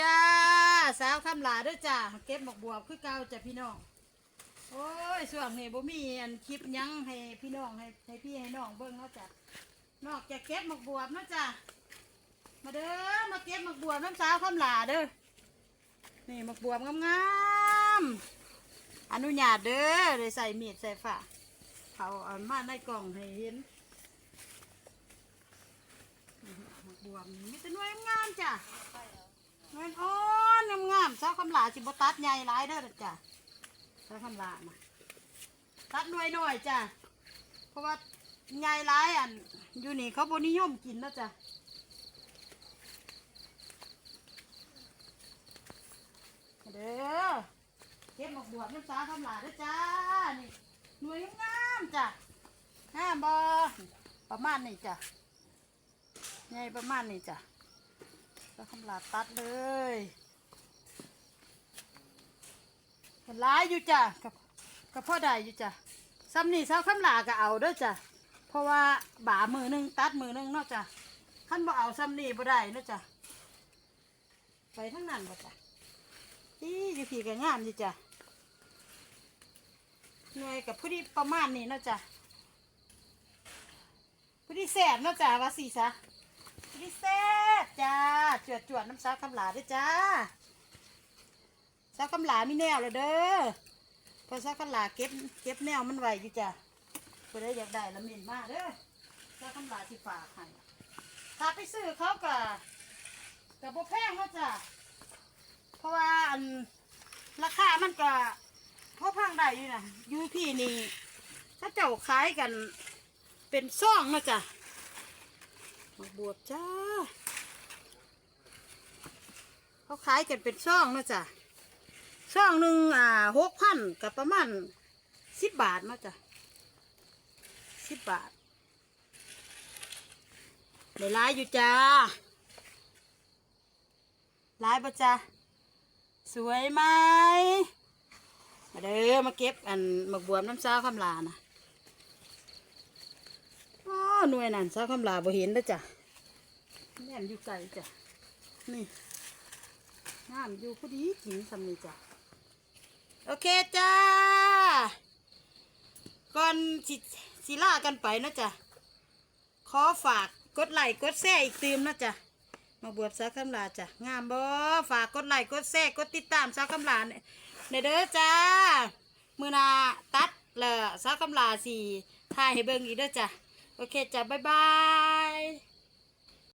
จ้าสาวคำหลาเด้วยจ้าเก็บหมกบวบคือเก่าจ้ะพี่น้องโอ้ยส่วงนี้บ่มีอันคลิปยั้งให้พี่น้องให้ให้พี่ให้น้องเบิ่งเนาะจ้ะนอกจากเก็บหมกบวบเนาะจ้ะมาเด้อมาเก็บหมกบวบน้ำสาวคำหลาเด้อนี่หมกบวบงามๆอนุญาตเด้อได้ใส่มีดใส่ฝาเขาเอามาในกล่องให้เห็นหมกบวบมีแต่น่วยงามจ้ะ เงินอ่อนงามงามๆเจ้าคำหลาสิบตัดใหญ่หลายเด้อจ้ะเจ้าคำหลานะตัดหน่อยหน่อยจ้ะเพราะว่าใหญ่หลายอันอยู่นี่เขาบนิยมกินนะจ้ะเด้อเก็บหมกบวบน้ำสาคำหลาด้อจ้านี่หน่วยงามจ้ะงามบอประมาณนี้จ้ะใหญ่ประมาณนี้จ้ะ แล้วคำลาตัดเลยมันร้ายอยู่จ้ะกับกับพ่อใดอยู่จ้ะซ้ำนี่เช้าคำลาก็เอาเด้อจ้ะเพราะว่าบ่ามือหนึงตัดมือหนึงเนาะจ้ะขั้นบ่เอาซ้ำนี่บ่ได้เนาะจ้ะไปทั้งนั้นบ่จ้ะนี่อยู่ผีก็งามอยู่จ้ะหน่วยกับผู้ที่ประมาณนี้เนาะจ้ะผู้ที่แสบเนาะจ้ะว่าสีซะ พิเศษจ้าจวดจวดๆน้ำซาคำหลาด้วยจ้าซาคำหลามีแนวเลยเด้อพอซาคำหลาเก็บเก็บแนวมันไว้อยู่จ้าเพื่อได้อยากได้ละเมียนมากเด้อซาคำหลาที่ฝากให้ถ้าไปซื้อเขาก็กับโบแพงเนาะจ้าเพราะว่าอันราคามันก็พอพังได้อยู่นะยูพี่นี่ถ้าเจ้าขายกันเป็นซ่องนะจ้ะ มาบวบจ้า เขาขายกันเป็นช่องนะจ้ะช่องหนึ่งอ่าหกพันกับประมาณสิบบาทนะจ้ะสิบบาทได้ร้ายอยู่จ้าร้ายปะจ้าสวยไหมมาเด้อมาเก็บอันหมกบวบน้ำซาคำลานะ อ๋อหน่วยนั่นซาคำลาบ่เห็นแล้วจ้ะแม่นอยู่ไกลจ้ะนี่น้ำอยู่พอดีกินสำนีจ้ะโอเคจ้าก่อนสิสิล่ากันไปเนาะจ้ะขอฝากกดไลค์กดแชร์อีกตืมเนาะจ้ะมาบวบสาคำลาจ้ะงามบ่ฝากกดไลค์กดแชร์กดติดตามสาคำลาเนี่ยเด้อจ้ามือหนาตัดแล้วสาคำลาสี่ถ่ายให้เบิ่งอีกเด้อจ้ะ โอเคจ้ะบ๊ายบาย